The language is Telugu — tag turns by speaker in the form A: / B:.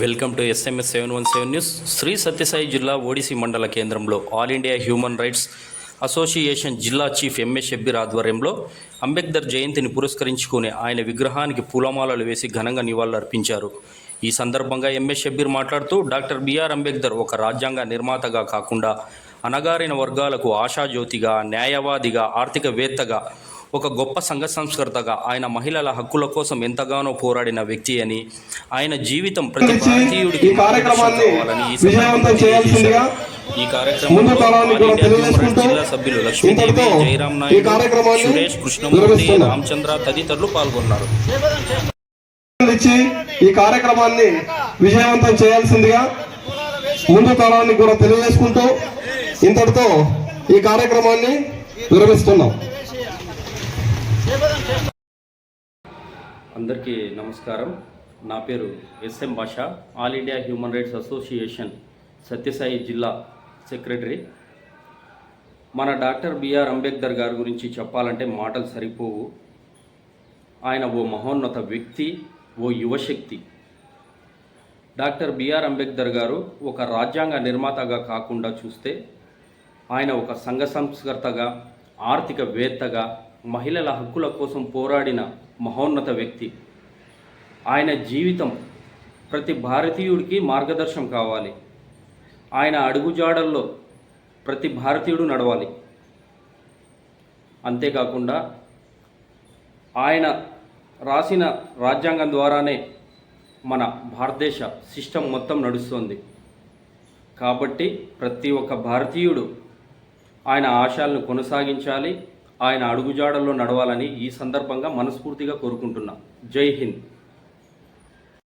A: Welcome to SMS seven one seven news Shri Sathyasai జిల్లా ఓడిసి మండల కేంద్రంలో All India Human Rights Association జిల్లా చీఫ్ ఎంఎస్ షబ్బీర్ ఆధ్వర్యంలో అంబేద్కర్ జయంతిని పురస్కరించుకుని ఆయన విగ్రహానికి పూలమాలలు వేసి ఘనంగా నివాళులర్పించారు. ఈ సందర్భంగా ఎంఎస్ షబ్బీర్ మాట్లాడుతూ డాక్టర్ బిఆర్ అంబేద్కర్ ఒక రాజ్యాంగ నిర్మాతగా కాకుండా అణగారిన వర్గాలకు ఆశాజ్యోతిగా న్యాయవాదిగా ఆర్థికవేత్తగా ఒక గొప్ప సంఘ సంస్కర్తగా ఆయన మహిళల హక్కుల కోసం ఎంతగానో పోరాడిన వ్యక్తి అని ఆయన జీవితం ప్రతి భారతీయుడికి
B: ఈ
A: కార్యక్రమంలో జిల్లా సభ్యులు లక్ష్మీదేవి
B: ఇంతటితో
A: జయరాం
B: ఈ
A: నాయుడు
B: కార్యక్రమాన్ని
A: సురేష్ కృష్ణమూర్తి. రామచంద్ర తదితరులు పాల్గొన్నారు.
B: ఇచ్చి ఈ కార్యక్రమాన్ని విజయవంతం చేయాల్సిందిగా ముందు తరానికి కూడా తెలియజేసుకుంటూ ఇంతటితో ఈ కార్యక్రమాన్ని నిర్వహిస్తున్నాం.
A: అందరికీ నమస్కారం. నా పేరు SM Basha All India Human Rights Association Sathyasai జిల్లా సెక్రటరీ. మన డాక్టర్ బిఆర్ అంబేద్కర్ గారి గురించి చెప్పాలంటే మాటలు సరిపోవు. ఆయన ఓ మహోన్నత వ్యక్తి ఓ యువశక్తి. డాక్టర్ బిఆర్ అంబేద్కర్ గారు ఒక రాజ్యాంగ నిర్మాతగా కాకుండా చూస్తే ఆయన ఒక సంఘ సంస్కర్తగా ఆర్థికవేత్తగా మహిళల హక్కుల కోసం పోరాడిన మహోన్నత వ్యక్తి. ఆయన జీవితం ప్రతి భారతీయుడికి మార్గదర్శనం కావాలి. ఆయన అడుగుజాడల్లో ప్రతి భారతీయుడు నడవాలి. అంతేకాకుండా ఆయన రాసిన రాజ్యాంగం ద్వారానే మన భారతదేశ సిస్టమ్ మొత్తం నడుస్తుంది. కాబట్టి ప్రతి ఒక్క భారతీయుడు ఆయన ఆశయాలను కొనసాగించాలి. ఆయన అడుగుజాడల్లో నడవాలని ఈ సందర్భంగా మనస్ఫూర్తిగా కోరుకుంటున్నా. జై హింద్.